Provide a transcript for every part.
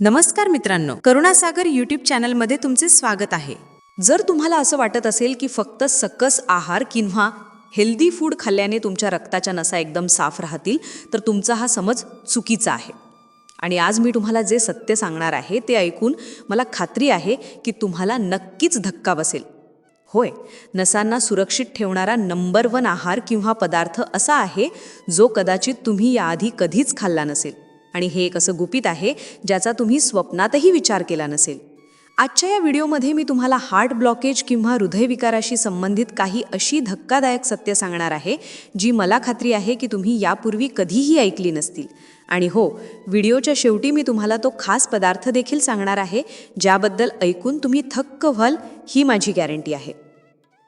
नमस्कार मित्रांनो करुणासागर यूट्यूब चॅनलमध्ये तुमचे स्वागत आहे. जर तुम्हाला असं वाटत असेल की फक्त सकस आहार किंवा हेल्दी फूड खाल्ल्याने तुमच्या रक्ताच्या नसा एकदम साफ राहतील तर तुमचा हा समज चुकीचा आहे. आणि आज मी तुम्हाला जे सत्य सांगणार आहे ते ऐकून मला खात्री आहे की तुम्हाला नक्कीच धक्का बसेल. होय नसांना सुरक्षित ठेवणारा नंबर वन आहार किंवा पदार्थ असा आहे जो कदाचित तुम्ही याआधी कधीच खाल्ला नसेल. आणि हे एक असं गुपित आहे ज्याचा तुम्ही स्वप्नातही विचार केला नसेल. आजच्या या व्हिडिओमध्ये मी तुम्हाला हार्ट ब्लॉकेज किंवा हृदयविकाराशी संबंधित काही अशी धक्कादायक सत्य सांगणार आहे जी मला खात्री आहे की तुम्ही यापूर्वी कधीही ऐकली नसतील. आणि हो व्हिडिओच्या शेवटी मी तुम्हाला तो खास पदार्थ देखील सांगणार आहे ज्याबद्दल ऐकून तुम्ही थक्क व्हाल ही माझी गॅरंटी आहे.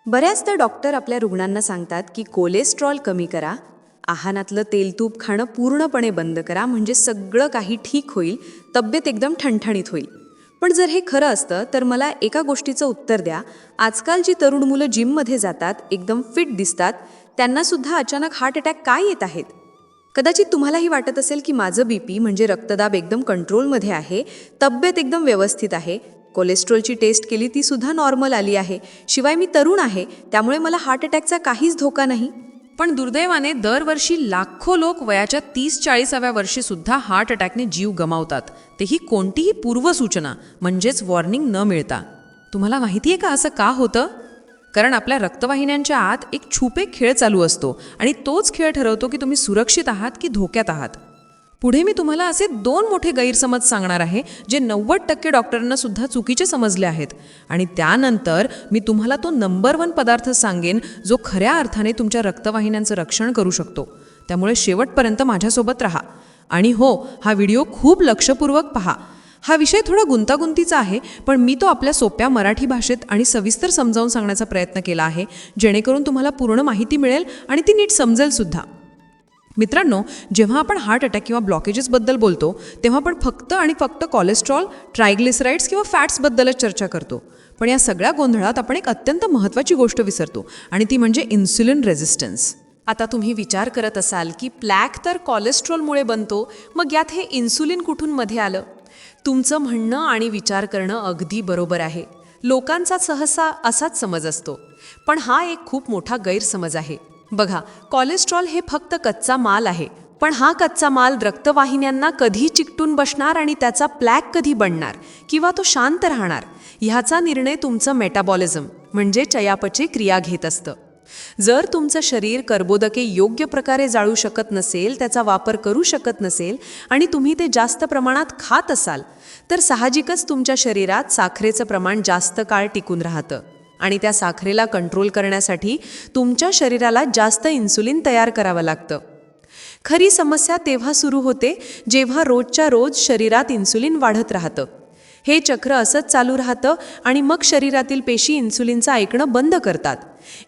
बऱ्याचदा डॉक्टर आपल्या रुग्णांना सांगतात की कोलेस्ट्रॉल कमी करा आहारातलं तेलतूप खाणं पूर्णपणे बंद करा म्हणजे सगळं काही ठीक होईल तब्येत एकदम ठणठणीत होईल. पण जर हे खरं असतं तर मला एका गोष्टीचं उत्तर द्या. आजकाल जी तरुण मुलं जिममध्ये जातात एकदम फिट दिसतात त्यांनासुद्धा अचानक हार्ट अटॅक काय येत आहेत? कदाचित तुम्हालाही वाटत असेल की माझं बी पी म्हणजे रक्तदाब एकदम कंट्रोलमध्ये आहे तब्येत एकदम व्यवस्थित आहे कोलेस्ट्रॉलची टेस्ट केली ती सुद्धा नॉर्मल आली आहे शिवाय मी तरुण आहे त्यामुळे मला हार्ट अटॅकचा काहीच धोका नाही. पण दुर्दैवाने दरवर्षी लाखो लोक वयाच्या तीस चाळीसाव्या वर्षीसुद्धा हार्ट अटॅकने जीव गमावतात. तेही कोणतीही पूर्वसूचना म्हणजेच वॉर्निंग न मिळता. तुम्हाला माहिती आहे का असं का होतं? कारण आपल्या रक्तवाहिन्यांच्या आत एक छुपे खेळ चालू असतो आणि तोच खेळ ठरवतो की तुम्ही सुरक्षित आहात की धोक्यात आहात. पुढे मी तुम्हाला असे दोन मोठे गैरसमज सांगणार आहे जे नव्वद टक्के डॉक्टरांना सुद्धा चुकीचे समजले आहेत. आणि त्यानंतर मी तुम्हाला तो नंबर वन पदार्थ सांगेन जो खऱ्या अर्थाने तुमच्या रक्तवाहिन्यांचं रक्षण करू शकतो. त्यामुळे शेवटपर्यंत माझ्यासोबत राहा. आणि हो हा व्हिडिओ खूप लक्षपूर्वक पहा. हा विषय थोडा गुंतागुंतीचा आहे पण मी तो आपल्या सोप्या मराठी भाषेत आणि सविस्तर समजावून सांगण्याचा प्रयत्न केला आहे जेणेकरून तुम्हाला पूर्ण माहिती मिळेल आणि ती नीट समजेल सुद्धा. मित्रांनो जेव्हा आपण हार्ट अटॅक किंवा ब्लॉकेजेसबद्दल बोलतो तेव्हा आपण फक्त आणि फक्त कोलेस्ट्रॉल ट्रायग्लिसराईड्स किंवा फॅट्सबद्दलच चर्चा करतो. पण या सगळ्या गोंधळात आपण एक अत्यंत महत्त्वाची गोष्ट विसरतो आणि ती म्हणजे इन्सुलिन रेझिस्टन्स आता तुम्ही विचार करत असाल की प्लॅक तर कोलेस्ट्रॉलमुळे बनतो मग यात हे इन्सुलिन कुठून मध्ये आलं? तुमचं म्हणणं आणि विचार करणं अगदी बरोबर आहे. लोकांचा सहसा असाच समज असतो. पण हा एक खूप मोठा गैरसमज आहे. बघा कोलेस्ट्रॉल हे फक्त कच्चा माल आहे पण हा कच्चा माल रक्तवाहिन्यांना कधी चिकटून बसणार आणि त्याचा प्लॅक कधी बनणार किंवा तो शांत राहणार ह्याचा निर्णय तुमचं मेटाबॉलिझम म्हणजे चयापचय क्रिया घेत असतं. जर तुमचं शरीर कर्बोदके योग्य प्रकारे जाळू शकत नसेल त्याचा वापर करू शकत नसेल आणि तुम्ही ते जास्त प्रमाणात खात असाल तर साहजिकच तुमच्या शरीरात साखरेचं प्रमाण जास्त काळ टिकून राहतं. आणि त्या साखरेला कंट्रोल करण्यासाठी तुमच्या शरीराला जास्त इन्सुलिन तयार करावं लागतं. खरी समस्या तेव्हा सुरू होते जेव्हा रोजच्या रोज शरीरात इन्सुलिन वाढत राहतं. हे चक्र असंच चालू राहतं आणि मग शरीरातील पेशी इन्सुलिनचं ऐकणं बंद करतात.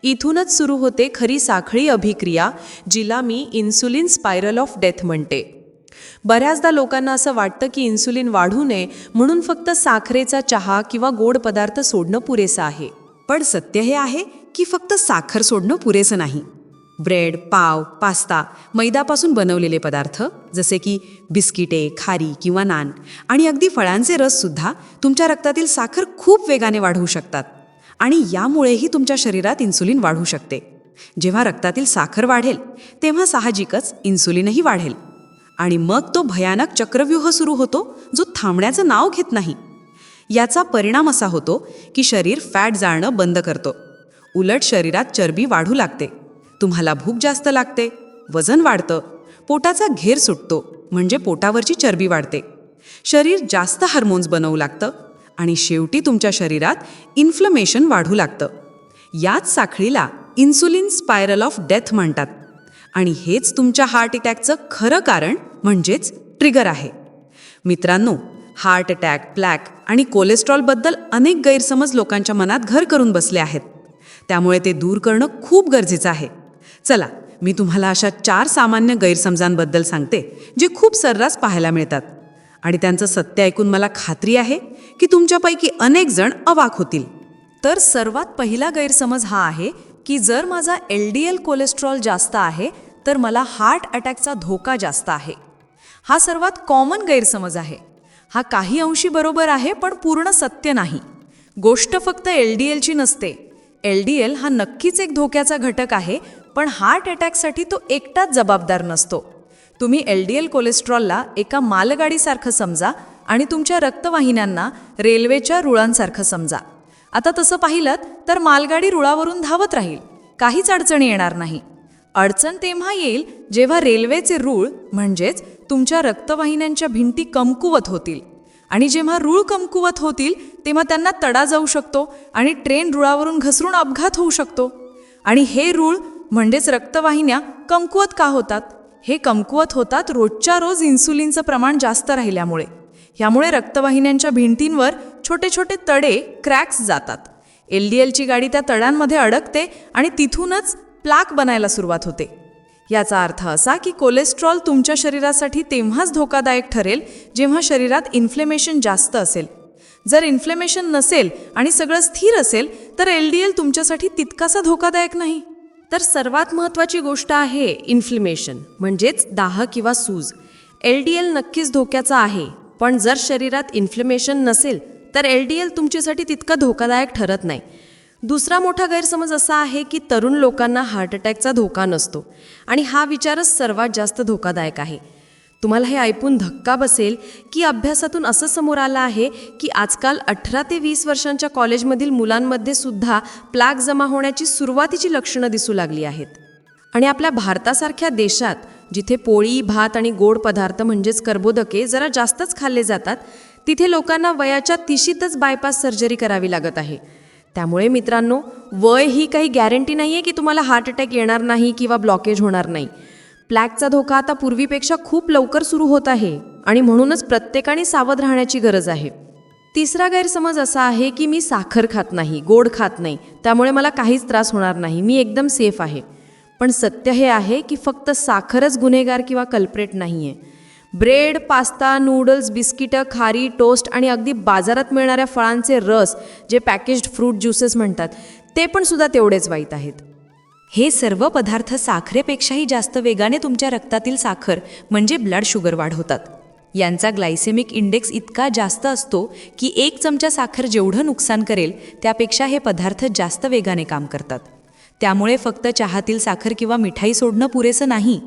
इथूनच सुरू होते खरी साखळी अभिक्रिया जिला मी इन्सुलिन स्पायरल ऑफ डेथ म्हणते. बऱ्याचदा लोकांना असं वाटतं की इन्सुलिन वाढू नये म्हणून फक्त साखरेचा चहा किंवा गोड पदार्थ सोडणं पुरेसं आहे. पण सत्य हे आहे की फक्त साखर सोडणं पुरेसं नाही. ब्रेड पाव पास्ता मैदापासून बनवलेले पदार्थ जसे की बिस्किटे खारी किंवा नान आणि अगदी फळांचे रससुद्धा तुमच्या रक्तातील साखर खूप वेगाने वाढवू शकतात आणि यामुळेही तुमच्या शरीरात इन्सुलिन वाढू शकते. जेव्हा रक्तातील साखर वाढेल तेव्हा साहजिकच इन्सुलिनही वाढेल. आणि मग तो भयानक चक्रव्यूह सुरू होतो जो थांबण्याचं नाव घेत नाही. याचा परिणाम असा होतो की शरीर फॅट जाळणं बंद करतो. उलट शरीरात चरबी वाढू लागते. तुम्हाला भूक जास्त लागते वजन वाढतं पोटाचा घेर सुटतो म्हणजे पोटावरची चरबी वाढते. शरीर जास्त हार्मोन्स बनवू लागतं आणि शेवटी तुमच्या शरीरात इन्फ्लमेशन वाढू लागतं. याच साखळीला इन्सुलिन स्पायरल ऑफ डेथ म्हणतात. आणि हेच तुमच्या हार्ट अटॅकचं खरं कारण म्हणजेच ट्रिगर आहे. मित्रांनो हार्ट अटॅक प्लॅक आणि कोलेस्ट्रॉलबद्दल अनेक गैरसमज लोकांच्या मनात घर करून बसले आहेत. त्यामुळे ते दूर करणं खूप गरजेचं आहे. चला मी तुम्हाला अशा चार सामान्य गैरसमजांबद्दल सांगते जे खूप सर्रास पाहायला मिळतात. आणि त्यांचं सत्य ऐकून मला खात्री आहे की तुमच्यापैकी अनेक जण अवाक होतील. तर सर्वात पहिला गैरसमज हा आहे की जर माझा एल डी एल कोलेस्ट्रॉल जास्त आहे तर मला हार्ट अटॅकचा धोका जास्त आहे. हा सर्वात कॉमन गैरसमज आहे. हा काही अंशी बरोबर आहे पण पूर्ण सत्य नाही. गोष्ट फक्त एल डी एलची नसते. एल डी एल हा नक्कीच एक धोक्याचा घटक आहे पण हार्ट अटॅकसाठी तो एकटाच जबाबदार नसतो. तुम्ही एल डी एल कोलेस्ट्रॉलला एका मालगाडीसारखं समजा आणि तुमच्या रक्तवाहिन्यांना रेल्वेच्या रुळांसारखं समजा. आता तसं पाहिलं तर मालगाडी रुळावरून धावत राहील. काहीच अडचणी येणार नाही. अडचण तेव्हा येईल जेव्हा रेल्वेचे रूळ म्हणजेच तुमच्या रक्तवाहिन्यांच्या भिंती कमकुवत होतील. आणि जेव्हा रूळ कमकुवत होतील तेव्हा त्यांना तडा जाऊ शकतो आणि ट्रेन रुळावरून घसरून अपघात होऊ शकतो. आणि हे रूळ म्हणजेच रक्तवाहिन्या कमकुवत का होतात? हे कमकुवत होतात रोजच्या रोज इन्सुलिनचं प्रमाण जास्त राहिल्यामुळे. ह्यामुळे रक्तवाहिन्यांच्या भिंतींवर छोटे छोटे तडे क्रॅक्स जातात. एल डी एलची गाडी त्या तड्यांमध्ये अडकते आणि तिथूनच प्लाक बनायला सुरुवात होते. याचा अर्थ असा की कोलेस्ट्रॉल तुमच्या शरीरासाठी तेव्हाच धोकादायक ठरेल जेव्हा शरीरात इन्फ्लेमेशन जास्त असेल. जर इन्फ्लेमेशन नसेल आणि सगळं स्थिर असेल तर एल डी एल तुमच्यासाठी तितकासा धोकादायक नाही. तर सर्वात महत्त्वाची गोष्ट आहे इन्फ्लेमेशन म्हणजेच दाह किंवा सूज. एल डी एल नक्कीच धोक्याचा आहे पण जर शरीरात इन्फ्लेमेशन नसेल तर एल डी एल तुमच्यासाठी तितका धोकादायक ठरत नाही. दुसरा मोठा गैरसमज असा आहे की तरुण लोकांना हार्ट अटॅकचा धोका नसतो आणि हा विचारच सर्वात जास्त धोकादायक आहे. तुम्हाला हे ऐकून धक्का बसेल की अभ्यासातून असं समोर आलं आहे की आजकाल अठरा ते वीस वर्षांच्या कॉलेजमधील मुलांमध्ये सुद्धा प्लाग जमा होण्याची सुरुवातीची लक्षणं दिसू लागली आहेत. आणि आपल्या भारतासारख्या देशात जिथे पोळी भात आणि गोड पदार्थ म्हणजेच कर्बोदके जरा जास्तच खाल्ले जातात तिथे लोकांना वयाच्या तिशीतच बायपास सर्जरी करावी लागत आहे. त्यामुळे मित्रांनो वय ही काही गॅरंटी नाही आहे की तुम्हाला हार्ट अटॅक येणार नाही किंवा ब्लॉकेज होणार नाही. प्लॅकचा धोका आता पूर्वीपेक्षा खूप लवकर सुरू होत आहे आणि म्हणूनच प्रत्येकाने सावध राहण्याची गरज आहे. तिसरा गैरसमज असा आहे की मी साखर खात नाही गोड खात नाही त्यामुळे मला काहीच त्रास होणार नाही मी एकदम सेफ आहे. पण सत्य हे आहे की फक्त साखरच गुन्हेगार किंवा कल्प्रेट नाही आहे ब्रेड पास्ता नूडल्स बिस्किटं खारी टोस्ट आणि अगदी बाजारात मिळणाऱ्या फळांचे रस जे पॅकेज्ड फ्रूट ज्युसेस म्हणतात ते पण सुद्धा तेवढेच वाईट आहेत. हे सर्व पदार्थ साखरेपेक्षाही जास्त वेगाने तुमच्या रक्तातील साखर म्हणजे ब्लड शुगर वाढवतात. यांचा ग्लायसेमिक इंडेक्स इतका जास्त असतो की एक चमचा साखर जेवढं नुकसान करेल त्यापेक्षा हे पदार्थ जास्त वेगाने काम करतात. त्यामुळे फक्त चहातील साखर किंवा मिठाई सोडणं पुरेसं नाही.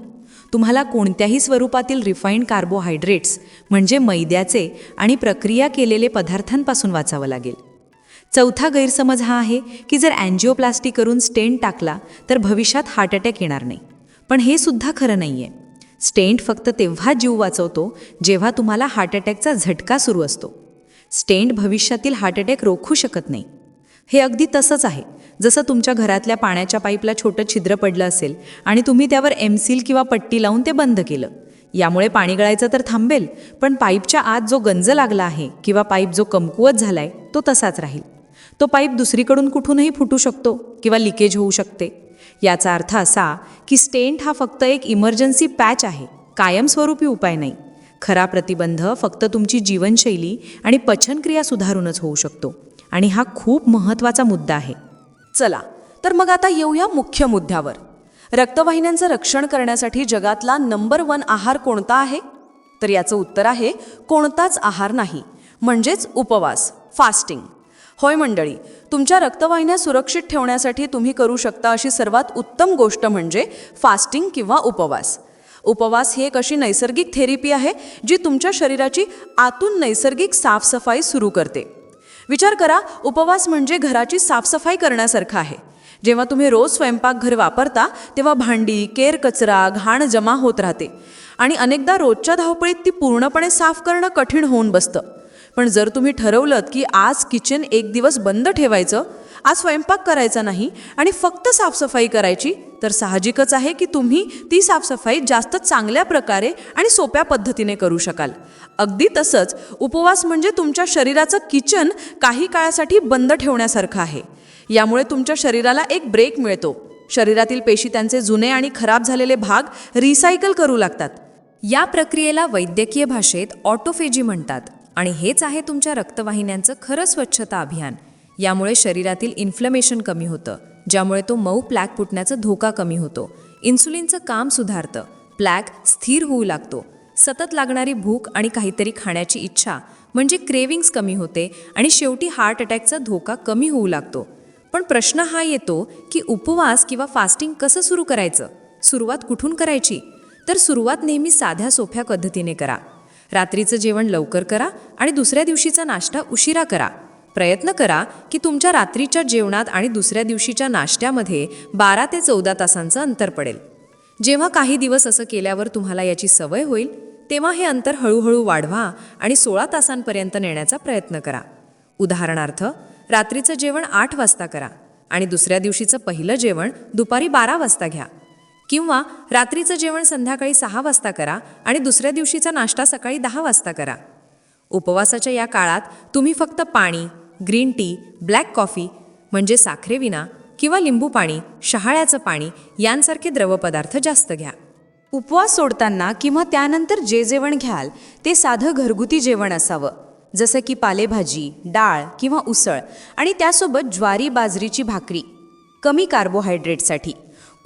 तुम्हाला कोणत्याही स्वरूपातील रिफाईंड कार्बोहायड्रेट्स म्हणजे मैद्याचे आणि प्रक्रिया केलेले पदार्थांपासून वाचावं लागेल. चौथा गैरसमज हा आहे की जर अँजिओप्लास्टी करून स्टेंट टाकला तर भविष्यात हार्ट अटॅक येणार नाही. पण हे सुद्धा खरं नाही आहे स्टेंट फक्त तेव्हा जीव वाचवतो जेव्हा तुम्हाला हार्ट अटॅकचा झटका सुरू असतो. स्टेंट भविष्यातील हार्ट अटॅक रोखू शकत नाही. हे अगदी तसंच आहे. जसं तुमच्या घरातल्या पाण्याच्या पाईपला छोटं छिद्र पडलं असेल आणि तुम्ही त्यावर एमसील किंवा पट्टी लावून ते बंद केलं. यामुळे पाणी गळायचं तर थांबेल पण पाईपच्या आत जो गंज लागला आहे किंवा पाईप जो कमकुवत झालाय तो तसाच राहील. तो पाईप दुसरीकडून कुठूनही फुटू शकतो किंवा लिकेज होऊ शकते. याचा अर्थ असा की स्टेंट हा फक्त एक इमर्जन्सी पॅच आहे कायमस्वरूपी उपाय नाही. खरा प्रतिबंध फक्त तुमची जीवनशैली आणि पचनक्रिया सुधारूनच होऊ शकतो. आणि हा खूप महत्त्वाचा मुद्दा आहे. चला तर मग आता येऊया मुख्य मुद्द्यावर. रक्तवाहिन्यांचं रक्षण करण्यासाठी जगातला नंबर वन आहार कोणता आहे? तर याचं उत्तर आहे कोणताच आहार नाही म्हणजेच उपवास फास्टिंग. होय मंडळी तुमच्या रक्तवाहिन्या सुरक्षित ठेवण्यासाठी तुम्ही करू शकता अशी सर्वात उत्तम गोष्ट म्हणजे फास्टिंग किंवा उपवास. उपवास ही एक अशी नैसर्गिक थेरपी आहे जी तुमच्या शरीराची आतून नैसर्गिक साफसफाई सुरू करते. विचार करा उपवास म्हणजे घराची साफसफाई करण्यासारखं आहे. जेव्हा तुम्ही रोज स्वयंपाकघर वापरता तेव्हा भांडी केर कचरा घाण जमा होत राहते. आणि अनेकदा रोजच्या धावपळीत ती पूर्णपणे साफ करणं कठीण होऊन बसतं. पण जर तुम्ही ठरवलं की आज किचन एक दिवस बंद ठेवायचं आज स्वयंपाक करायचा नाही आणि फक्त साफसफाई करायची तर साहजिकच आहे की तुम्ही ती साफसफाई जास्त चांगल्या प्रकारे आणि सोप्या पद्धतीने करू शकाल. अगदी तसंच उपवास म्हणजे तुमच्या शरीराचं किचन काही काळासाठी बंद ठेवण्यासारखं आहे. यामुळे तुमच्या शरीराला एक ब्रेक मिळतो. शरीरातील पेशी त्यांचे जुने आणि खराब झालेले भाग रिसायकल करू लागतात. या प्रक्रियेला वैद्यकीय भाषेत ऑटोफेजी म्हणतात. आणि हेच आहे तुमच्या रक्तवाहिन्यांचं खरं स्वच्छता अभियान. यामुळे शरीरातील इन्फ्लमेशन कमी होतं ज्यामुळे तो मऊ प्लॅक फुटण्याचा धोका कमी होतो. इन्सुलिनचं काम सुधारतं प्लॅक स्थिर होऊ लागतो. सतत लागणारी भूक आणि काहीतरी खाण्याची इच्छा म्हणजे क्रेविंग्स कमी होते आणि शेवटी हार्ट अटॅकचा धोका कमी होऊ लागतो. पण प्रश्न हा येतो की उपवास किंवा फास्टिंग कसं सुरू करायचं? सुरुवात कुठून करायची? तर सुरुवात नेहमी साध्या सोप्या पद्धतीने करा. रात्रीचं जेवण लवकर करा आणि दुसऱ्या दिवशीचा नाश्ता उशिरा करा. प्रयत्न करा की तुमच्या रात्रीच्या जेवणात आणि दुसऱ्या दिवशीच्या नाश्त्यामध्ये बारा ते चौदा तासांचं अंतर पडेल. जेव्हा काही दिवस असं केल्यावर तुम्हाला याची सवय होईल तेव्हा हे अंतर हळूहळू वाढवा आणि सोळा तासांपर्यंत नेण्याचा प्रयत्न करा. उदाहरणार्थ रात्रीचं जेवण आठ वाजता करा आणि दुसऱ्या दिवशीचं पहिलं जेवण दुपारी बारा वाजता घ्या. किंवा रात्रीचं जेवण संध्याकाळी सहा वाजता करा आणि दुसऱ्या दिवशीचा नाश्ता सकाळी दहा वाजता करा. उपवासाच्या या काळात तुम्ही फक्त पाणी ग्रीन टी ब्लॅक कॉफी म्हणजे साखरेविना किंवा लिंबू पाणी शहाळ्याचं पाणी यांसारखे द्रवपदार्थ जास्त घ्या. उपवास सोडताना किंवा त्यानंतर जे जेवण घ्याल ते साधं घरगुती जेवण असावं. जसं की पालेभाजी डाळ किंवा उसळ आणि त्यासोबत ज्वारी बाजरीची भाकरी. कमी कार्बोहायड्रेटसाठी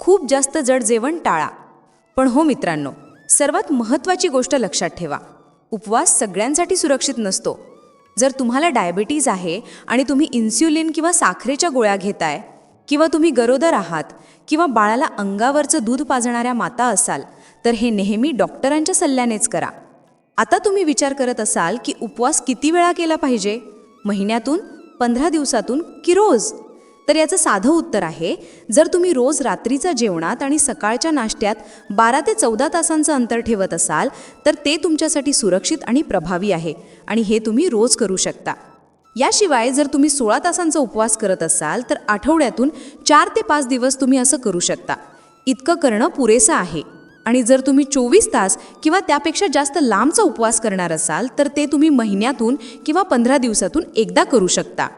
खूप जास्त जड जेवण टाळा. पण हो मित्रांनो सर्वात महत्त्वाची गोष्ट लक्षात ठेवा. उपवास सगळ्यांसाठी सुरक्षित नसतो. जर तुम्हाला डायबिटीज आहे आणि तुम्ही इन्स्युलिन किंवा साखरेच्या गोळ्या घेताय किंवा तुम्ही गरोदर आहात किंवा बाळाला अंगावरचं दूध पाजणाऱ्या माता असाल तर हे नेहमी डॉक्टरांच्या सल्ल्यानेच करा. आता तुम्ही विचार करत असाल की उपवास किती वेळा केला पाहिजे? महिन्यातून पंधरा दिवसातून की रोज? तर याचं साधं उत्तर आहे जर तुम्ही रोज रात्रीच्या जेवणात आणि सकाळच्या नाश्त्यात बारा ते चौदा तासांचं अंतर ठेवत असाल तर ते तुमच्यासाठी सुरक्षित आणि प्रभावी आहे आणि हे तुम्ही रोज करू शकता. याशिवाय जर तुम्ही सोळा तासांचा उपवास करत असाल तर आठवड्यातून चार ते पाच दिवस तुम्ही असं करू शकता. इतकं करणं पुरेसं आहे आणि जर तुम्ही चोवीस तास किंवा त्यापेक्षा जास्त लांबचा उपवास करणार असाल तर ते तुम्ही महिन्यातून किंवा पंधरा दिवसातून एकदा करू शकता.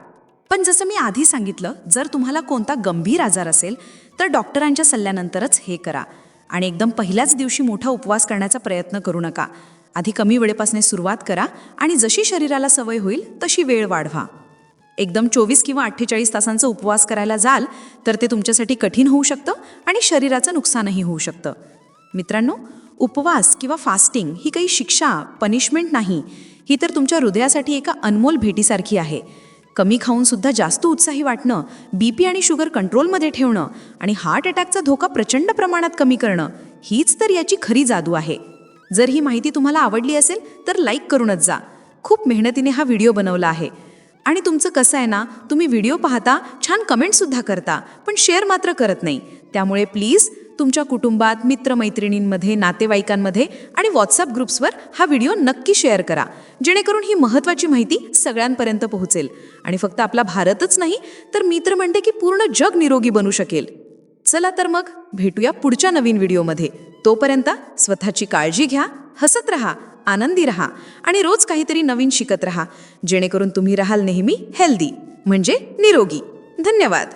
पण जसं मी आधी सांगितलं जर तुम्हाला कोणता गंभीर आजार असेल तर डॉक्टरांच्या सल्ल्यानंतरच हे करा. आणि एकदम पहिल्याच दिवशी मोठा उपवास करण्याचा प्रयत्न करू नका. आधी कमी वेळेपासून सुरुवात करा आणि जशी शरीराला सवय होईल तशी वेळ वाढवा. एकदम चोवीस किंवा अठ्ठेचाळीस तासांचा उपवास करायला जाल तर ते तुमच्यासाठी कठीण होऊ शकतं आणि शरीराचं नुकसानही होऊ शकतं. मित्रांनो उपवास किंवा फास्टिंग ही काही शिक्षा पनिशमेंट नाही. ही तर तुमच्या हृदयासाठी एका अनमोल भेटीसारखी आहे. कमी खाऊन सुद्धा जास्त उत्साही वाटणं बी पी आणि शुगर कंट्रोलमध्ये ठेवणं आणि हार्ट अटॅकचा धोका प्रचंड प्रमाणात कमी करणं हीच तर याची खरी जादू आहे. जर ही माहिती तुम्हाला आवडली असेल तर लाईक करूनच जा. खूप मेहनतीने हा व्हिडिओ बनवला आहे. आणि तुमचं कसं आहे ना तुम्ही व्हिडिओ पाहता छान कमेंटसुद्धा करता पण शेअर मात्र करत नाही. त्यामुळे प्लीज तुमच्या कुटुंबात मित्रमैत्रिणींमध्ये नातेवाईकांमध्ये आणि व्हॉट्सअप ग्रुप्सवर हा व्हिडिओ नक्की शेअर करा. जेणेकरून ही महत्त्वाची माहिती सगळ्यांपर्यंत पोहोचेल. आणि फक्त आपला भारतच नाही तर मी तर म्हणते की पूर्ण जग निरोगी बनू शकेल. चला तर मग भेटूया पुढच्या नवीन व्हिडिओमध्ये. तोपर्यंत स्वतःची काळजी घ्या हसत रहा आनंदी रहा आणि रोज काहीतरी नवीन शिकत रहा. जेणेकरून तुम्ही राहाल नेहमी हेल्दी म्हणजे निरोगी. धन्यवाद.